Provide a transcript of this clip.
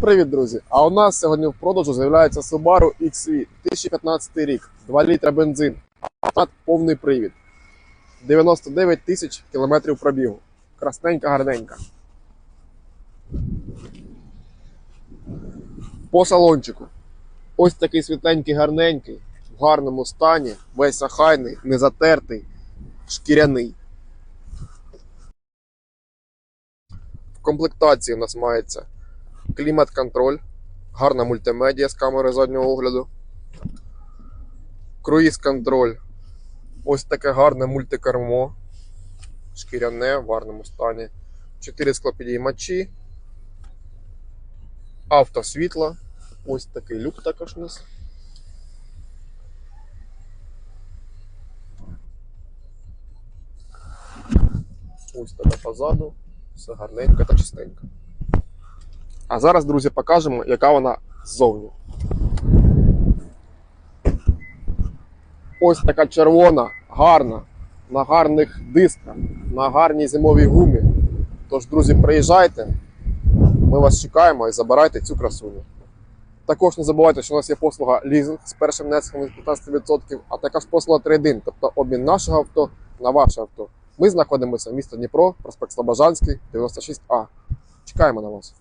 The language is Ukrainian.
Привіт, друзі! А у нас сьогодні в продажу з'являється Subaru XV 2015 рік, 2 літра бензин, автомат повний привід, 99 тисяч кілометрів пробігу. Красненька, гарненька. По салончику. Ось такий світленький, гарненький, в гарному стані, весь охайний, не затертий, шкіряний. В комплектації у нас мається клімат-контроль, гарна мультимедіа з камери заднього огляду, круїз-контроль, ось таке гарне мультикермо, шкіряне в гарному стані, 4 склопідіймачі, автосвітло, ось такий люк також нас. Ось така позаду, все гарненько та чистенько. А зараз, друзі, покажемо, яка вона ззовні. Ось така червона, гарна, на гарних дисках, на гарній зимовій гумі. Тож, друзі, приїжджайте, ми вас чекаємо і забирайте цю красуню. Також не забувайте, що у нас є послуга лізинг з першим внеском від 15%, а також послуга трейдинг, тобто обмін нашого авто на ваше авто. Ми знаходимося в місті Дніпро, проспект Слобожанський, 96А. Чекаємо на вас.